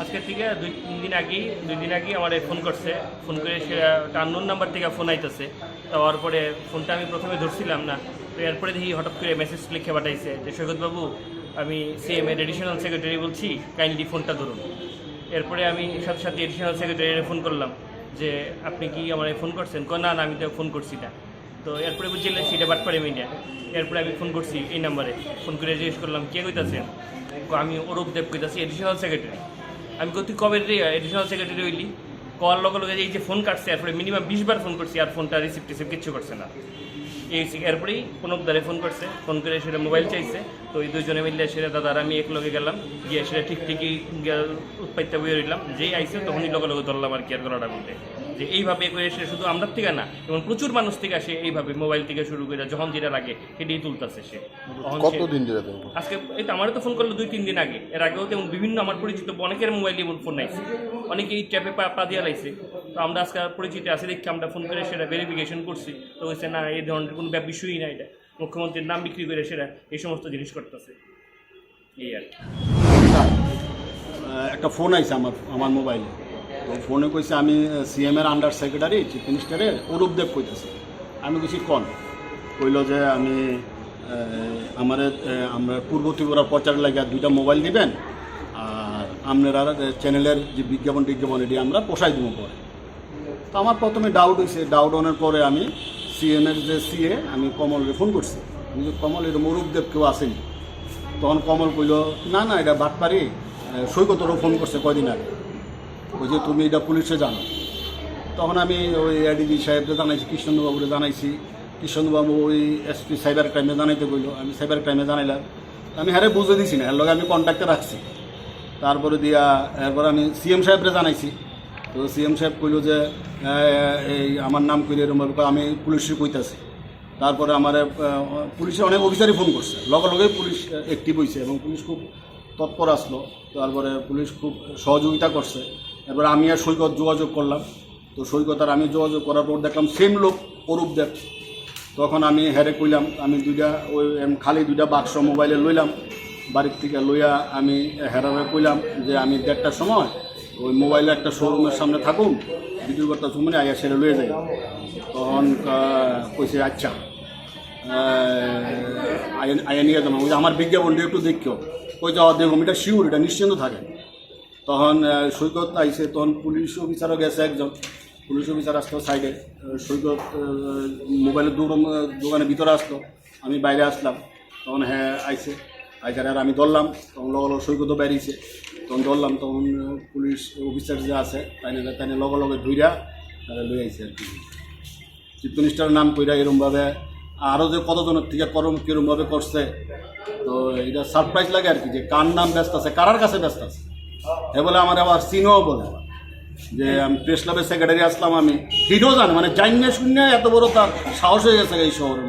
আজকের থেকে দুই তিন দিন আগেই দুই দিন আগেই আমার ফোন করছে। ফোন করে সে টান্নুর নাম্বার থেকে ফোন আইতেছে। তার পরে ফোনটা আমি প্রথমে ধরছিলাম না। তো এরপরে দেখি হঠাৎ করে মেসেজ লিখে পাঠাইছে যে সৈকতবাবু আমি সিএম এর এডিশনাল সেক্রেটারি বলছি কাইন্ডলি ফোনটা ধরুন। এরপরে আমি সাথে সাথে এডিশনাল সেক্রেটারি ফোন করলাম যে আপনি কি আমার ফোন করছেন? কয়, না আমি তো ফোন করছি না। তো এরপরে বুঝলে সেটা বাট পারে মিডিয়া এরপরে আমি ফোন করছি এই নাম্বারে ফোন করে জিজ্ঞেস করলাম কে কইতাছেন? আমি অরূপ দেব কইতাছি এডিশনাল সেক্রেটারি আমি কই, তুই কবে এডিশনাল সেক্রেটারি হইলি? কল লগে লগে এই যে ফোন কাটছে এরপরে মিনিমাম বিশবার ফোন করছি, আর ফোনটা রিসিভ টিসিভ কিচ্ছু করছে না। এই এরপরেই কোনো দ্বারে ফোন করছে ফোন করে সেটা মোবাইল চাইছে। তো এই দুজনে মিললে সেটা দাদা আর আমি এক লগে গেলাম গিয়ে সেটা ঠিক ঠিকই উৎপাইতে বয়ে রইলাম। যেই আইসে তখনই লগে লগে ধরলাম আর কি আর গলাটা বলতে। যে এইভাবে করে সে শুধু আমরা থেকে না এবং প্রচুর মানুষ থেকে আসে এইভাবে মোবাইল থেকে শুরু করে যখন যেটা লাগে সেটাই তুলতেছে সে। কতদিন আজকে এই তো আমারও তো ফোন করল দুই তিন দিন আগে। এর আগেও তেমন বিভিন্ন আমার পরিচিত অনেকের মোবাইলে ফোন নাইছে অনেকেই ট্যাপে পা পা দিয়ে লাইছে। তো আমরা আজকে পরিচিত আছে, দেখি আমরা ফোন করে সেটা ভেরিফিকেশন করছি। তো হয়েছে না, এই ধরনের কোনো বিষয়ই না এটা। মুখ্যমন্ত্রীর নাম বিক্রি করে সেটা এই সমস্ত জিনিস করতেছে। এই আর একটা ফোন আইছে আমার আমার মোবাইলে তো ফোনে কইছে, আমি সিএম এর আন্ডার সেক্রেটারি চিফ মিনিস্টারের অরূপ দেব কইতেছি। আমি কিছু কন? কইল যে, আমি আমার আমরা পূর্ব ত্রিপুরার প্রচার লাগিয়া দুইটা মোবাইল দিবেন, আর আপনারা চ্যানেলের যে বিজ্ঞাপন টিজ্ঞাপন এটি আমরা পোষাই দিব পরে। তো আমার প্রথমে ডাউট হয়েছে ডাউট অনের পরে আমি সিএম এর যে সিএ আমি কমলকে ফোন করছি। আমি যে কমল, এটা অরূপ কেউ আসেনি তখন কমল কইল, না না, এটা বাটপারি সৈকতরও ফোন করছে কয়দিন আগে। ওই যে তুমি এটা পুলিশে জানো। তখন আমি ওই এডিজি সাহেবকে জানাইছি কৃষ্ণবাবুরে জানাইছি। কৃষ্ণবাবু ওই এসপি সাইবার ক্রাইমে জানাইতে কইল, আমি সাইবার ক্রাইমে জানাইলাম। আমি হ্যাঁ বুঝে দিছি না, এর লগে আমি কন্ট্যাক্টে রাখছি। তারপরে দিয়া, এরপর আমি সিএম সাহেবরে জানাইছি। তো সিএম সাহেব কইল যে এই আমার নাম কইলে আমি পুলিশে কইতাছি। তারপরে আমার পুলিশে অনেক অফিসারই ফোন করছে। লগে লগে পুলিশ অ্যাক্টিভ হয়েছে এবং পুলিশ খুব তৎপর আসলো। তারপরে পুলিশ খুব সহযোগিতা করছে। এরপরে আমি আর সৈকত যোগাযোগ করলাম। তো সৈকত আর আমি যোগাযোগ করার পর দেখলাম সেম লোক, অরূপ দেব। তখন আমি হেরে কইলাম, আমি দুইটা, ওই খালি দুইটা বাক্স মোবাইলে লইলাম। বাড়ির থেকে লইয়া আমি হেরারে কইলাম যে, আমি দেড়টার সময় ওই মোবাইলে একটা শোরুমের সামনে থাকুন, ভিডিও করতে সময় আইয়া সেরে লয়ে যাই। তখন কইছে আচ্ছা আইয়া নিয়ে ওই আমার বিজ্ঞাপনটা একটু দেখিও। ওই যাওয়া দেখুন এটা শিওর এটা নিশ্চিন্ত থাকে। তখন সৈকত আইসে তখন পুলিশ অফিসারও গেছে একজন। পুলিশ অফিসার আসতো সাইডে। সৈকত মোবাইলের দোকান, দোকানের ভিতরে আসতো আমি বাইরে আসলাম। তখন হ্যাঁ আইসে আইসার আর আমি ধরলাম, তখন লগে লগে সৈকতও বেরিয়েছে তখন ধরলাম, তখন পুলিশ অফিসার যে আছে তাই তাই লগে লগে ধুইরা তারা লই আইছে আর কি। চিফ নাম কইরা এরমভাবে আরও যে কতজনের থেকে করম কিরমভাবে করছে, তো এটা সারপ্রাইজ লাগে আর কি যে কার নাম ব্যস্ত আছে, কারার কাছে ব্যস্ত আছে। এ বলে আমার আবার সিনও বলে, যে আমি প্রেস ক্লাবের সেক্রেটারি আসলাম আমি। হিডও জানে মানে জানিয়ে শূন্য এত বড় তার সাহস হয়ে গেছে এই শহরের